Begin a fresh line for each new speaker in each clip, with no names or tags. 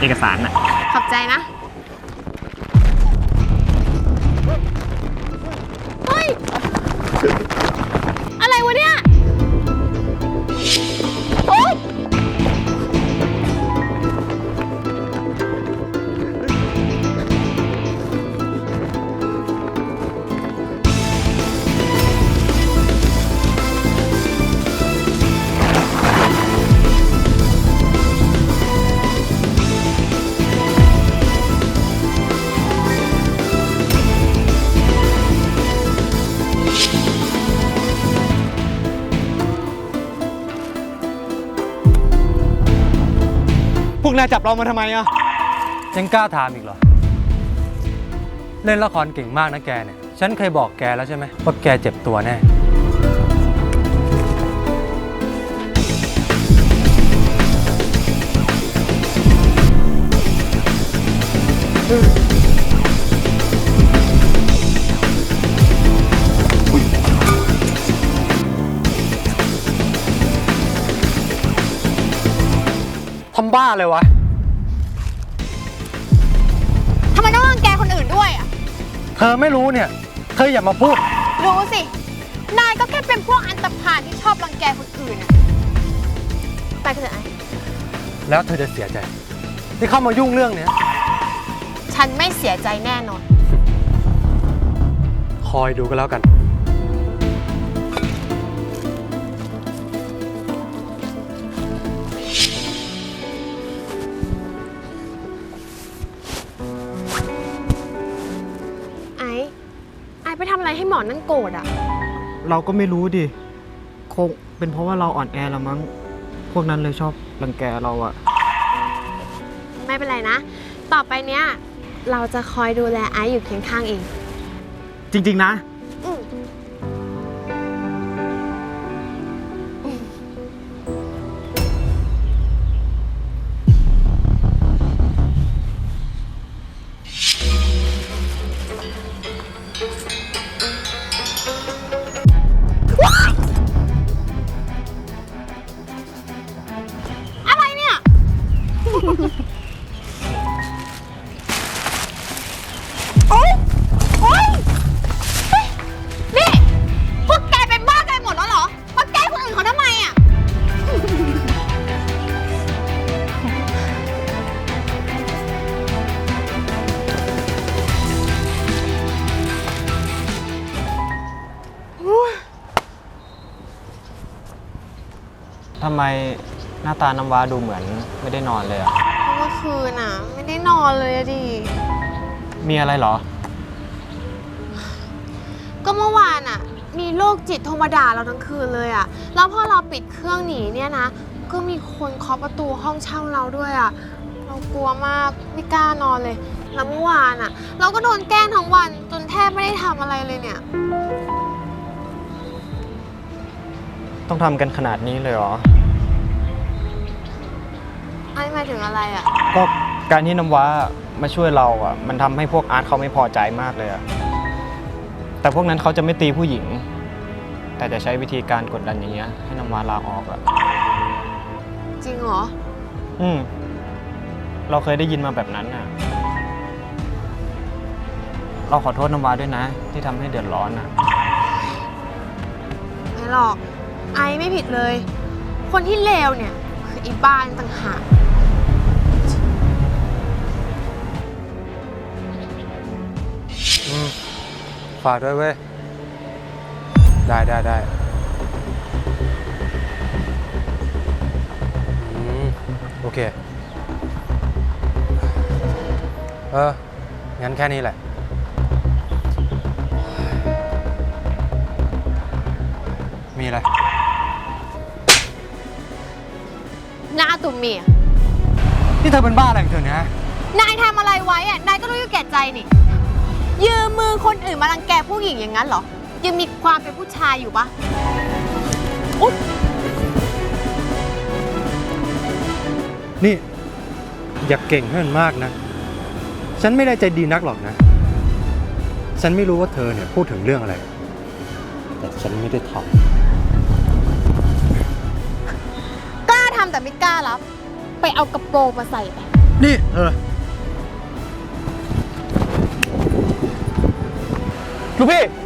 เอกสารน่ะ
ขอบใจนะ เฮ้ย อะไรวะเนี่ย
นายจับเรามาทำไมอะ
ยังกล้าถามอีกเหรอ เล่นละครเก่งมากนะแกเนี่ย ฉันเคยบอกแกแล้วใช่ไหมว่าแกเจ็บตัวแน่
ทำบ้าเลยวะ
ทำไมต้องรังแกคนอื่นด้วยอะ
เธอไม่รู้เนี่ย เธออย่ามาพูด
รู้สิ นายก็แค่เป็นพวกอันตรพานที่ชอบรังแกคนอื่นอะ ไปกันเถอะไอ้
แล้วเธอจะเสียใจ ที่เข้ามายุ่งเรื่องเนี้ย
ฉันไม่เสียใจแน่นอน
คอยดูกันแล้วกัน
มอนั่นโกรธอะ
เราก็ไม่รู้ดิคงเป็นเพราะว่าเราอ่อนแอละมั้ง พวกนั้นเลยชอบรังแกเราอะ
ไม่เป็นไรนะ ต่อไปเนี้ย เราจะคอยดูแลไอซ์อยู่เคียงข้างเอง
จริง ๆ นะ
โอ๊ย โอ๊ยเฮ้ยนี่ พวกแกเป็นบ้ากันหมดแล้วเหรอ มาแกล้งคนอื่นเขาทำไมอะ
ทำไม หน้าตาน้ำว้าดูเหมือนไม่ได้นอนเลยอะ
เมื่อคืนอะ ไม่ได้นอนเลยอะดิ
มีอะไรเหรอ
ก็เมื่อวานอะ มีโรคจิตโทรมาด่าเราทั้งคืนเลยอะ แล้วพอเราปิดเครื่องหนีเนี่ยนะ ก็มีคนเคาะประตูห้องเช่าเราด้วยอะ เรากลัวมากไม่กล้านอนเลย แล้วเมื่อวานอะ เราก็โดนแกล้งทั้งวันจนแทบไม่ได้ทำอะไรเลยเนี่ย
ต้องทำกันขนาดนี้เลยเหรอ
ไอ้หมายถึงอะไรอะ
ก็การที่น้ำว้ามาช่วยเราอะ มันทำให้พวกอาร์ตเขาไม่พอใจมากเลยอะ แต่พวกนั้นเขาจะไม่ตีผู้หญิง แต่จะใช้วิธีการกดดันอย่างเงี้ยให้น้ำว้าลาออกอะ
จริงเหรอ
อืม เราเคยได้ยินมาแบบนั้นน่ะ เราขอโทษน้ำว้าด้วยนะ ที่ทำให้เดือดร้อนอะ
ไม่หรอก ไอไม่ผิดเลย คนที่เลวเนี่ย คืออีบ้านต่างหาก
ฝากด้วยเว้ย ได้ได้ได้อืมโอเค เออ งั้นแค่นี้แหละ มีอะไร
หน้าตุ่มเมีย
นี่เธอเป็นบ้าอะไรของเธอเนี่ยฮะ
นายทำอะไรไว้อะนายก็รู้อยู่แก่ใจนี่ ยืมมือคนอื่นมารังแกผู้หญิงอย่างนั้นเหรอ ยังมีความเป็นผู้ชายอยู่ปะ
นี่ อย่าเก่งให้มันมากนะ ฉันไม่ได้ใจดีนักหรอกนะ ฉันไม่รู้ว่าเธอเนี่ยพูดถึงเรื่องอะไร แต่ฉันไม่ได้ท
กล้าทำแต่ไม่กล้ารับ ไปเอากระโปรงมาใส่ไป
นี่เธอ
ลูก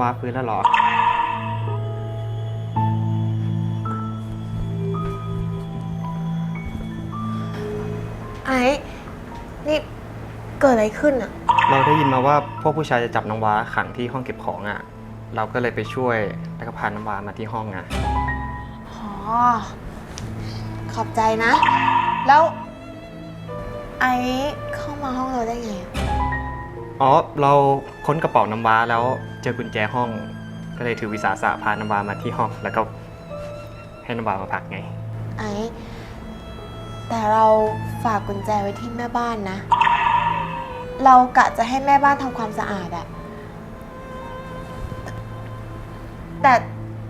วา
ฟื้นแล้วเหรอ
ไอ้นี่เกิดอะไรขึ้นอะ
เราได้ยินมาว่าพวกผู้ชายจะจับน้ำว้าขังที่ห้องเก็บของอะ เราก็เลยไปช่วยแล้วก็พาน้ำว้ามาที่ห้องอะ
อ๋อ ขอบใจนะ แล้ว ไอ้เข้ามาห้องเราได้ไงอะ
อ๋อ เราค้นกระเป๋าน้ำว้าแล้วเจอกุญแจห้อง ก็เลยถือวิสาสะพาน้ำว้ามาที่ห้อง แล้วก็ให้น้ำว้ามาพักไง
ไอ้แต่เราฝากกุญแจไว้ที่แม่บ้านนะ เรากะจะให้แม่บ้านทำความสะอาดอะแต่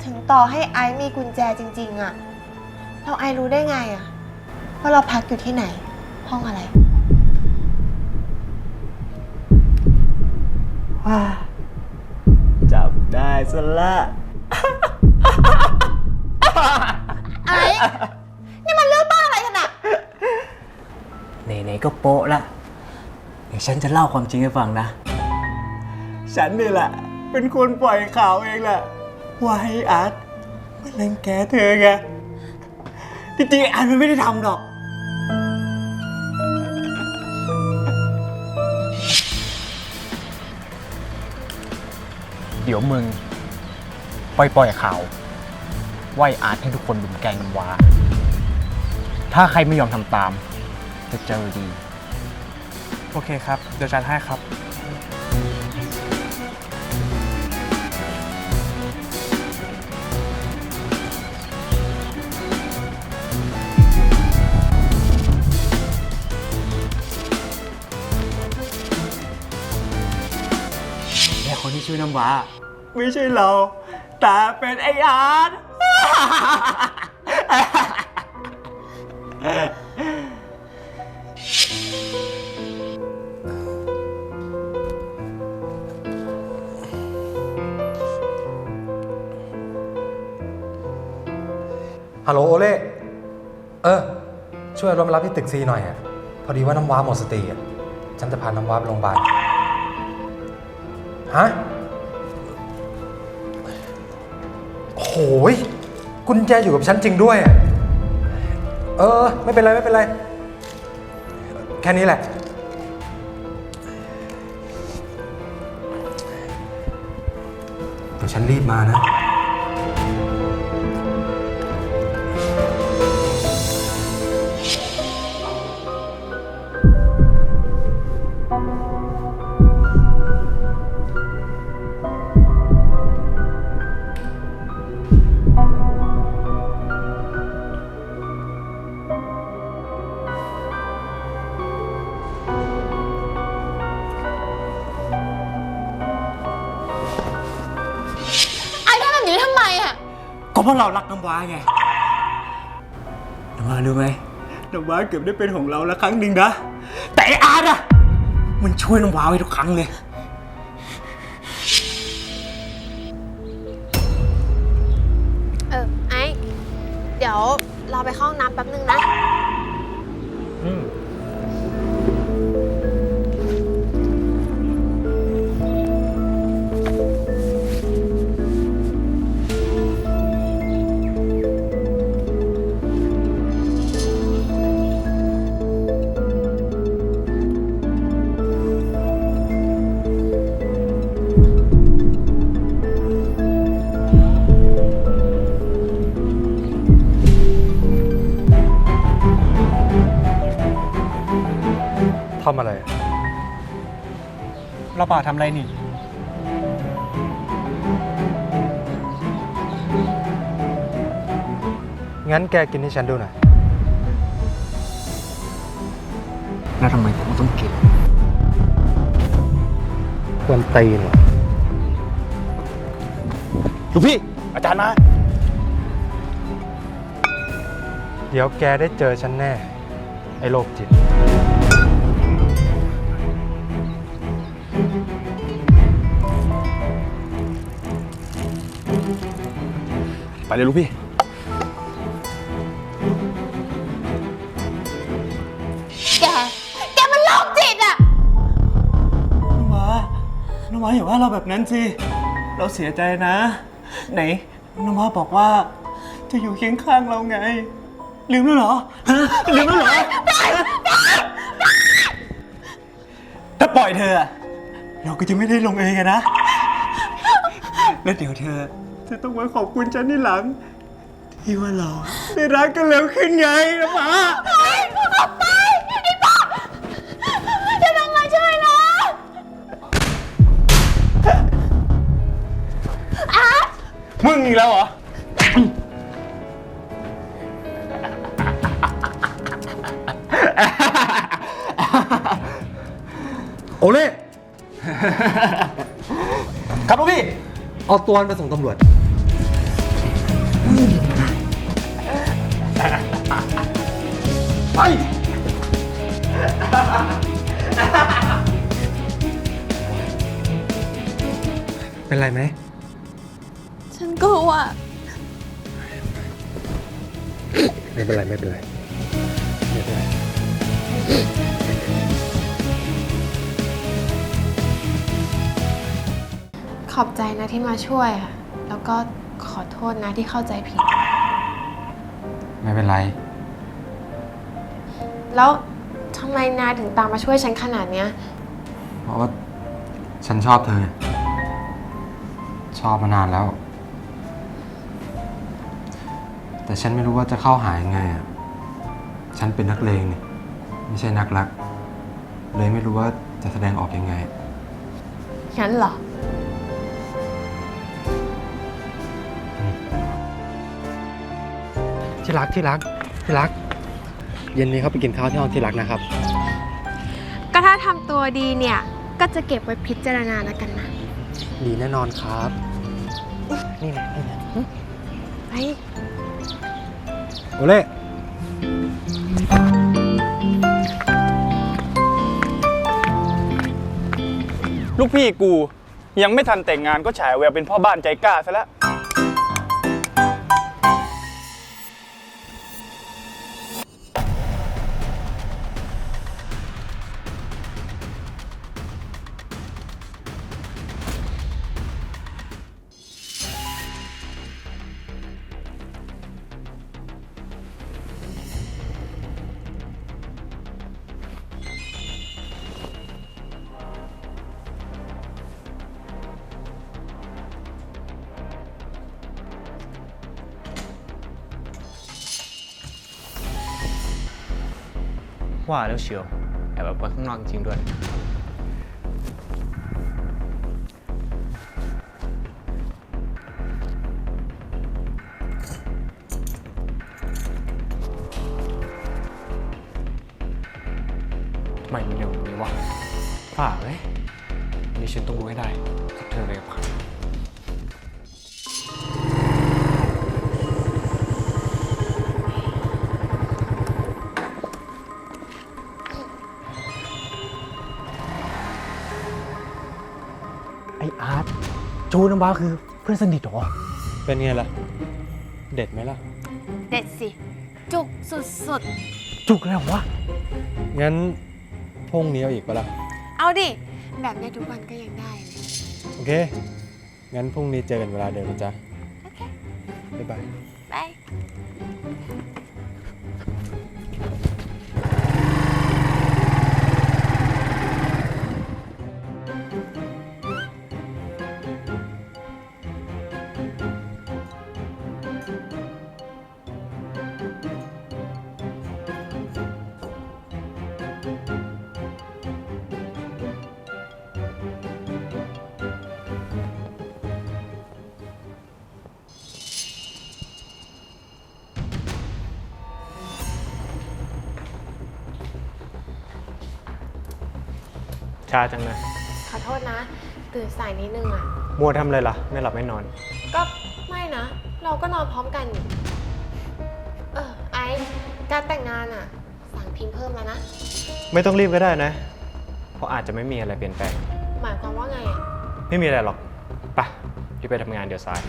ถึงต่อให้ไอซ์มีกุญแจจริง ๆอะเราไอซ์รู้ได้ไงอะว่าเราพักอยู่ที่ไหน ห้องอะไร
ว้า จับได้ซะละ
ไอซ์นี่มันเรื่องบ้าอะไรกันอะ
ไหนๆก็โป๊ะละเดี๋ยวฉันจะเล่าความจริงให้ฟังนะ ฉันนี่แหละ เป็นคนปล่อยข่าวเองแหละว่าให้อาร์ตมันรังแกเธอไงจริงๆอาร์ตมันไม่ได้ทำหรอก
เดี๋ยวมึงปล่อยปล่อยข่าวไหวอาร์ตให้ทุกคนดุมแกล้งน้ำว้าถ้าใครไม่ยอมทำตาม จะเจอดี โอเคครับ เดี๋ยวจัดให้ครับ
แต่คนที่ช่วยน้ำว้า ไม่ใช่เรา แต่เป็นไออาร์ต
ฮัลโหลโอเล่ เออ ช่วยรถมารับที่ตึกซีหน่อยอะพอดีว่าน้ำว้าหมดสติอะฉันจะพาน้ำว้าไปโรงพยาบาล ฮะ ยกุญแจอยู่กับฉันจริงด้วยอะเออ ไม่เป็นไร ไม่เป็นไร แค่นี้แหละ เดี๋ยวฉันรีบมานะ
พราะเรารักน้ำว้าไง น้ำว้ารู้ไหมน้ำว้าเกือบได้เป็นของเราละครั้งหนึ่งนะ แต่ไออาร์อะมันช่วยน้ำว้าไว้ทุกครั้งเลย เออไอเดี๋
ยวเราไปเข้าห้องน้ำแป๊บนึงนะ
เราเปล่าทำอะไรนี่
งั้นแกกินให้ฉันดูหน่อย
แล้วทำไมผมต้องกิน
ควรตีนเหรอ
ลูกพี่ อาจารย์มา
เดี๋ยวแกได้เจอฉันแน่ ไอ้โรคจิต
ไปเลยลูกพี่
แก แกมันโรคจิตอะ
น้ำว้าน้ำว้าอย่าว่าเราแบบนั้นสิ เราเสียใจนะ ไหน น้ำว้าบอกว่า จะอยู่เคียงข้างเราไง ลืมแล้วเหรอฮะลืมแล้วเหรอ ถ้าปล่อยเธออะ เราก็จะไม่ได้ลงเอยกันนะ แล้วเดี๋ยวเธอจะต้องมาขอบคุณฉันที่หลัง ที่ว่าเราได้รักกันเร็วขึ้นไงนะฟ้า
จะทำไงช่วยนะ
มึงอีกแล้วเหรอ
โอเล่
ครับลูกพี่
เอาตัวมันไปส่งตำรวจ
ไป
เป็นไรไหม
ฉันกลัว
ไม่เป็นไร ไม่เป็นไร ไม่เป็นไร
ขอบใจนะที่มาช่วยอะแล้วก็ขอโทษนะที่เข้าใจผิด
ไม่เป็นไร
แล้วทำไมนายถึงตามมาช่วยฉันขนาดเนี้ย
เพราะว่าฉันชอบเธอ ชอบมานานแล้ว แต่ฉันไม่รู้ว่าจะเข้าหายังไงอะ ฉันเป็นนักเลงนี่ไม่ใช่นักรัก เลยไม่รู้ว่าจะแสดงออกยังไง
งั้นเหรอ
ที่รักที่รักที่รัก เย็นนี้เขาไปกินข้าวที่ห้องที่รักนะครับ
ก็ถ้าทำตัวดีเนี่ย ก็จะเก็บไว้พิจารณาแล้วกันนะ
ดีแน่นอนครับ นี่นะนี่นะ
ไป
โอเล่
ลูกพี่กูยังไม่ทันแต่งงานก็ฉายแววเป็นพ่อบ้านใจกล้าซะแล้ว
ว่าแล้วเชียวแอบแบบไปข้างนอกจริงด้วย
จูน้ำว้าคือเพื่อนสนิทเหรอ
เป็นไงล่ะ เด็ดไหมล่ะ
เด็ดสิ จุกสุด
จุกแล้ววะ
งั้นพรุ่งนี้เอาอีกปะล่ะ
ๆ เอาดิ แบบเนี้ยทุกวันก็ยังได้เลย
โอเค งั้นพรุ่งนี้เจอกันเวลาเดิมนะจ๊ะบ๊ายบาย
บาย
ชาจังนะ
ขอโทษนะ ตื่นสายนิดนึงอะ
มัวทำอะไรล่ะ ไม่หลับไม่นอน
ก็ไม่นะ เราก็นอนพร้อมกันนี่เออไอซ์การแต่งงานอะ สั่งพิมพ์เพิ่มแล้วนะ
ไม่ต้องรีบก็ได้นะ เพราะอาจจะไม่มีอะไรเปลี่ยนแปลง
หมายความว่าไงอะ
ไม่มีอะไรหรอกไปรีบไปทำงานเดี๋ยวสาย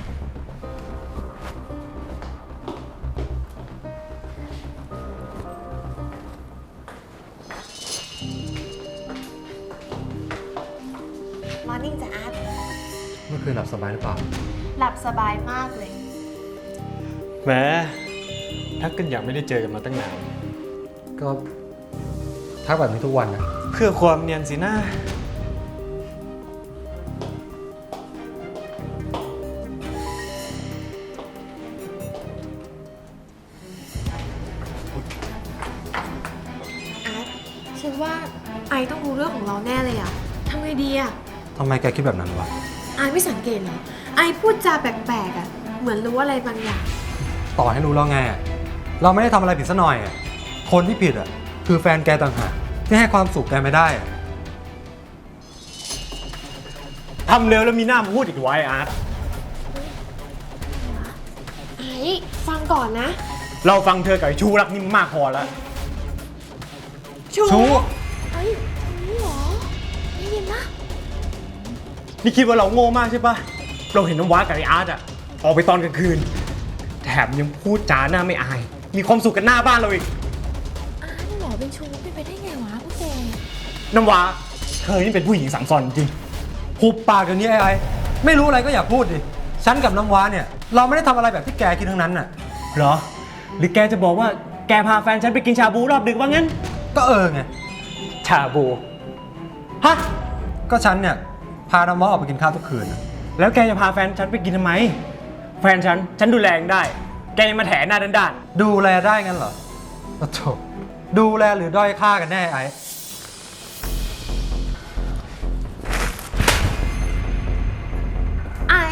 มอร์นิ่งจ้ะอาร์ต
เมื่อคืนหลับสบายหรือเปล่า
หลับสบายมากเลย
แหม้ทักกันอย่างไม่ได้เจอกันมาตั้งนาน
ก็ทักแบบนี้ทุกวันนะ
เพื่อความเนียนสินะ
กคิดแบบนั้นวะ
ไอซ์ไม่สังเกตเหรอไอซ์พูดจาแปลกๆอะ เหมือนรู้อะไรบางอย่าง
ต่อให้รู้แล้วไงอะเราไม่ได้ทำอะไรผิดซะหน่อยอะคนที่ผิดอะ คือแฟนแกต่างหากที่ให้ความสุขแกไม่ได้อะ
ทำเร็วแล้วมีหน้ามาพูดอีกไว้อาร์ต
ไอซ์ฟังก่อนนะ
เราฟังเธอกับไอ้ชูรักนี่มากพอแล้ว
ชู
ชู
นี่
คิดว่าเราโง่มากใช่ปะเราเห็นน้ำว้ากับไอ้อาร์ตอะออกไปตอนกลางคืน แถมยังพูดจาหน้าไม่อาย มีความสุขกันหน้าบ้านเราอีก
อาร์ตเหรอเป็นชูเป็นไปได้ไงวะพวกแก
น้ำว้าเธอนี่เป็นผู้หญิงสังสอนจริง
หุบปากเดี๋ยวนี้ไอ้ไอ้ไม่รู้อะไรก็อย่าพูดดิ ฉันกับน้ำว้าเนี่ย เราไม่ได้ทำอะไรแบบที่แกคิดทั้งนั้นน่ะ
เหรอ หรือแกจะบอกว่าแกพาแฟนฉันไปกินชาบูรอบดึกว่างั้น
ก็เออไง
ชาบู ฮะ
ก็ฉันเนี่ย พาน้ำว้าออกไปกินข้าวทุกคืนน่ะ
แล้วแกจะพาแฟนฉันไปกินทำไม แฟนฉัน ฉันดูแลเองได้ แกยังมาแถหน้าด้าน
ดูแลได้งั้นเหรอโอ้โถดูแลหรือด้อยค่ากันแน่ไอ้
ไอ้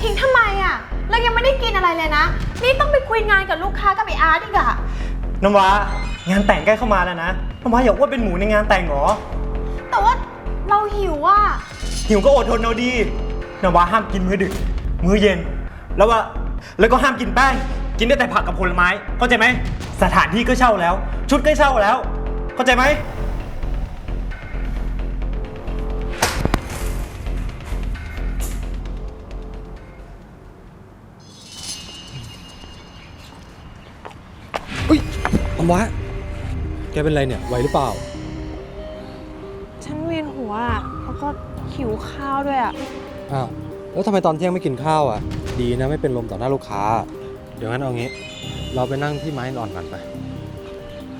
ทิ้งทำไมอะ เรายังไม่ได้กินอะไรเลยนะ นี่ต้องไปคุยงานกับลูกค้ากับไออาร์ตอีกอะ
ๆน้ำว้างานแต่งใกล้เข้ามาแล้วนะน้ำว้าอย่าอ้วนเป็นหมูในงานแต่งเหรอ
แต่ว่าเราหิวอะ
หิวก็อดทนเอาดีนว้าห้ามกินมื้อดึก มื้อเย็น แล้วว่าแล้วก็ห้ามกินแป้ง กินได้แต่ผักกับผลไม้เข้าใจไหมสถานที่ก็เช่าแล้ว ชุดก็เช่าแล้ว เข้าใจไหม
อุ้ยน้ำว้าแกเป็นไรเนี่ยไหวหรือเปล่า
นหัวอะแล้วก็หิวข้าวด้วยอะ
อ้าวแล้วทำไมตอนเที่ยงไม่กินข้าวอะ ดีนะไม่เป็นลมต่อหน้าลูกค้า เดี๋ยวงั้นเอางี้ เราไปนั่งที่ไม้นอนกันไป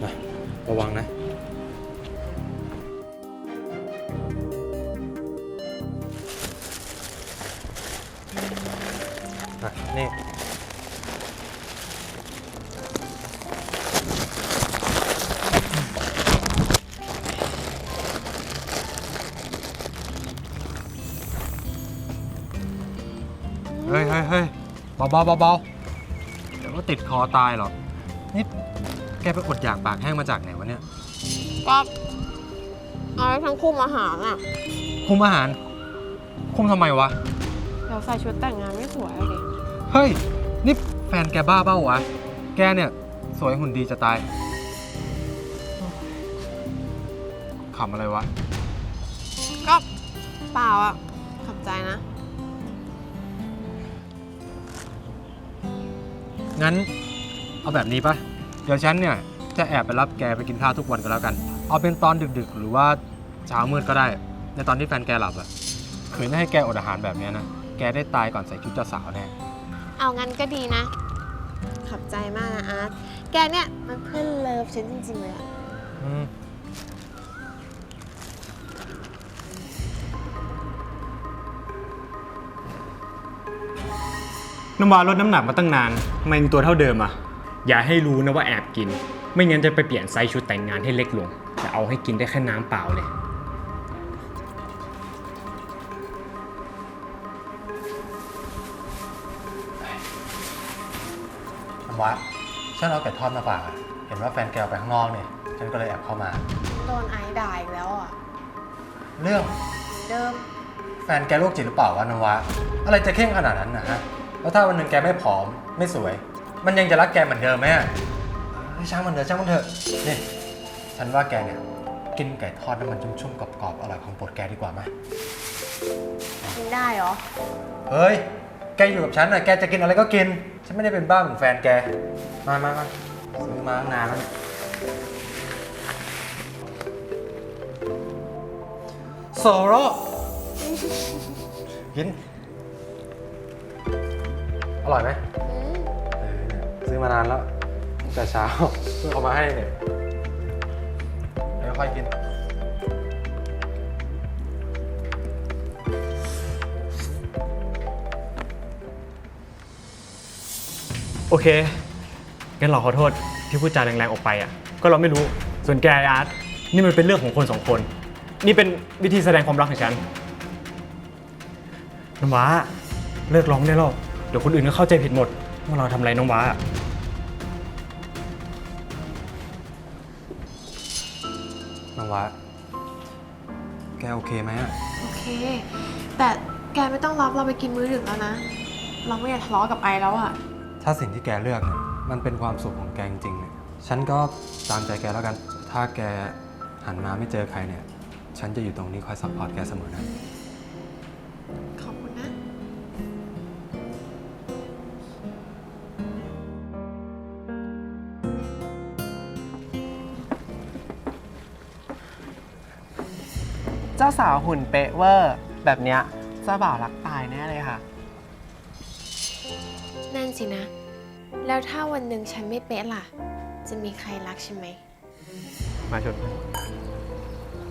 นะระวังนะาเบาเบาเบาเดี๋ยวก็ติดคอตายหรอกนี่แกไปอดอยากปากแห้งมาจากไหนวะเนี่ย
ก็เอาทั้งคุมอาหารอะ
คุมอาหาร คุมทำไมวะ
เดี๋ยวใส่ชุดแต่งงานไม่สวยอะดิ
เฮ้ย นี่แฟนแกบ้าเปล่าวะ แกเนี่ยสวยหุ่นดีจะตายขำอะไรวะ
ก็เปล่าอะขอบใจนะ
งั้นเอาแบบนี้ปะเดี๋ยวฉันเนี่ยจะแอบไปรับแกไปกินข้าวทุกวันก็แล้วกัน เอาเป็นตอนดึกๆ หรือว่าเช้ามืดก็ได้ ในตอนที่แฟนแกหลับอะขืนให้แกอดอาหารแบบเนี้ยนะ แกได้ตายก่อนใส่ชุดเจ้าสาวแน่
เอางั้นก็ดีนะ ขอบใจมากนะอาร์ต แกเนี่ยมันเพื่อนเลิฟฉันจริงๆเลยอะ
อืม
น้ำว้าลดน้ำหนักมาตั้งนานทำไมยังตัวเท่าเดิมอะอย่าให้รู้นะว่าแอบกิน ไม่งั้นจะไปเปลี่ยนไซส์ชุดแต่งงานให้เล็กลง จะเอาให้กินได้แค่น้ำเปล่าเลย
น้ำว้าฉันเอาไก่ทอดมาฝากอะเห็นว่าแฟนแกเอาไปข้างนอกเนี่ย ฉันก็เลยแอบเข้ามา
โดนไอซ์ด่าอีกแล้วอะ
เรื่อง
เหมือนเดิม
แฟนแกโรคจิตหรือเปล่าวะน้ำว้าอะไรจะเข้งขนาดนั้นนะฮะ แล้วถ้าวันหนึ่งแกไม่ผอมไม่สวย มันยังจะรักแกเหมือนเดิมไหมอะเฮ้ยช่างมันเถอะช่างมันเถอะนี่ฉันว่าแกเนี่ยกินไก่ทอดน้ำมันชุ่มๆกรอบๆอร่อยของโปรดแกดีกว่าไหม
กินได้เหรอ
เฮ้ยแกอยู่กับฉันน่ะแกจะกินอะไรก็กิน ฉันไม่ได้เป็นบ้าเหมือนแฟนแก มามามาซื้อมาตั้งนานแล้วเนี่ยโซโรกิน อร่อยไหม
อืม
เออเนี่ยซื้อมานานแล้วตั้งแต่เช้า เพิ่งเอามาให้เนี่ยเดี๋ยวค่อยกิน
โอเค งั้นเราขอโทษที่พูดจาแรงๆออกไปอะ ก็เราไม่รู้ ส่วนแกไอ้อาร์ตนี่มันเป็นเรื่องของคนสองคน นี่เป็นวิธีแสดงความรักของฉันน้ำว้าเลิกร้องได้แล้ว เดี๋ยวคนอื่นก็เข้าใจผิดหมดว่าเราทำอะไรน้องว้า
น้องวะแกโอเคไหมอะ
โอเค แต่แกไม่ต้องรับเราไปกินมื้อดึกแล้วนะ เราไม่อยากทะเลาะกับไอซ์แล้วอะ
ถ้าสิ่งที่แกเลือกเนี่ยมันเป็นความสุขของแกจริงๆเนี่ยฉันก็ตามใจแกแล้วกัน ถ้าแกหันมาไม่เจอใครเนี่ย ฉันจะอยู่ตรงนี้คอยซัพพอร์ตแกเสมอนะ
จ้าสาวหุ่นเป๊ะเวอร์ แบบเนี้ยเจ้าบ่าวรักตายแน่เลยค่ะ
นั่นสินะ แล้วถ้าวันหนึ่งฉันไม่เป๊ะล่ะ จะมีใครรักใช่ไหม
มาชน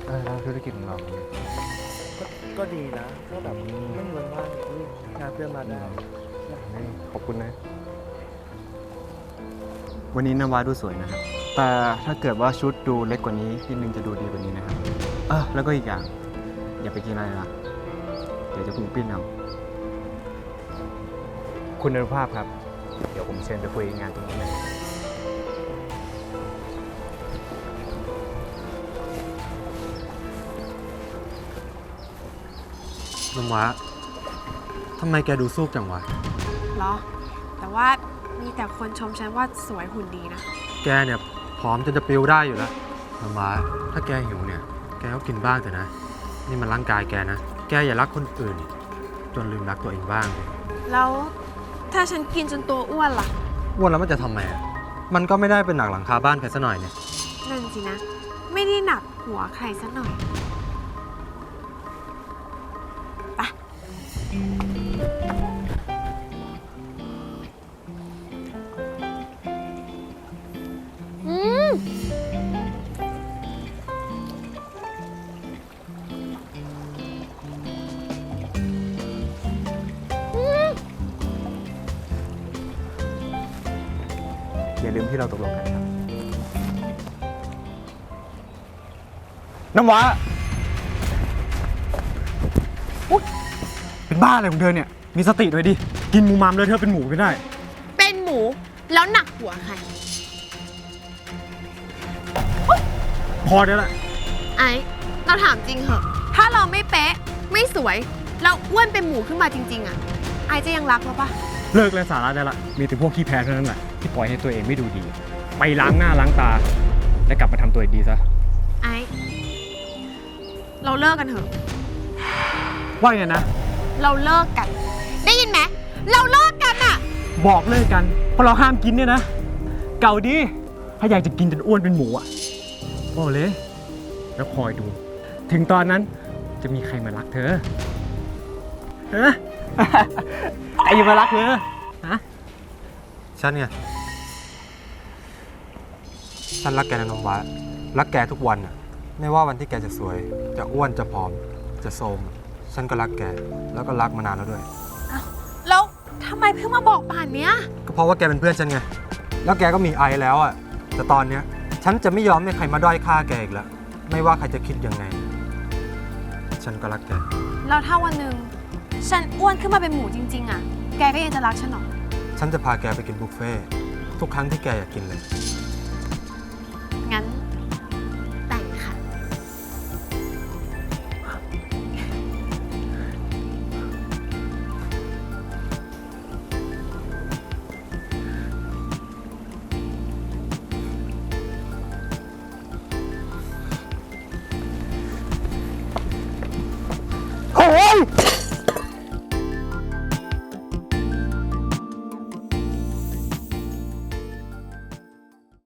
เออแล้วธุรกิจของเรา
ก็ดีนะก็แบบไม่มีวันว่างอุ๊ยงานเพื่อนมาได้
ขอบคุณนะ วันนี้น้ำว้าดูสวยนะครับ แต่ถ้าเกิดว่าชุดดูเล็กกว่านี้นิดนึงจะดูดีกว่านี้นะครับ เออแล้วก็อีกอย่าง อย่าไปกินอะไรนะเดี๋ยวจะพุงปิ้นเอาคุณอนุภาพครับ เดี๋ยวผมเชิญไปคุยงานตรงนี้เลย
น้องวะทำไมแกดูซูบจังวะ
เหรอ แต่ว่ามีแต่คนชมฉันว่าสวยหุ่นดีนะ
แกเนี่ยพร้อมจนจะปลิวได้อยู่แล้วน้องวะถ้าแกหิวเนี่ย แกก็กินบ้างเถอะนะ นี่มันร่างกายแกนะ แกอย่ารักคนอื่น จนลืมรักตัวเองบ้างเลย
แล้วถ้าฉันกินจนตัวอ้วนล่ะ
อ้วนแล้วมันจะทำไมอะมันก็ไม่ได้เป็นหนักหลังคาบ้านใครซะหน่อยเนี่ย
นั่นสินะ ไม่ได้หนักหัวใครสักหน่อยอื
น้ำว้าอุ๊ยเป็นบ้าอะไรของเธอเนี่ย มีสติหน่อยดิ กินหมูมามเลยเธอเป็นหมูไม่ได้
เป็นหมูแล้วหนักหัวใคร
พอได้ละ
ไอ้เราถามจริงเหอะ ถ้าเราไม่เป๊ะ ไม่สวย เราอ้วนเป็นหมูขึ้นมาจริง ๆอะไอจะยังรักเราปะ
เลิกเลยสาระได้ละ มีแต่พวกขี้แพ้เท่านั้นแหละที่ปล่อยให้ตัวเองไม่ดูดี ไปล้างหน้าล้างตา และกลับมาทำตัวดีซะ
ไอ เราเลิกกันเถอะ
ว่าไงนะ
เราเลิกกัน ได้ยินไหมเราเลิกกันอะ
บอกเลิกกัน เพราะเราห้ามกินเนี่ยนะ เก่าดิถ้าอยากจะกินจนอ้วนเป็นหมูอะบอกเลย แล้วคอยดู ถึงตอนนั้นจะมีใครมารักเธอฮะ ใครจะมารักเธอฮะ
ฉันไง ฉันรักแกนะน้องว้ารักแกทุกวันอะ ไม่ว่าวันที่แกจะสวย จะอ้วนจะผอม จะโทรมฉันก็รักแก แล้วก็รักมานานแล้วด้วย
แล้วทำไมเพิ่งมาบอกป่านเนี้ย
ก็เพราะว่าแกเป็นเพื่อนฉันไง แล้วแกก็มีไอแล้วอะแต่ตอนเนี้ย ฉันจะไม่ยอมให้ใครมาด้อยค่าแกอีกแล้ว ไม่ว่าใครจะคิดยังไง ฉันก็รักแก
แล้วถ้าวันหนึ่งฉันอ้วนขึ้นมาเป็นหมูจริง ๆ อะ แกก็ยังจะรักฉันเหรอ
ฉันจะพาแกไปกินบุฟเฟ่ต์ทุกครั้งที่แกอยากกินเลย
งั้น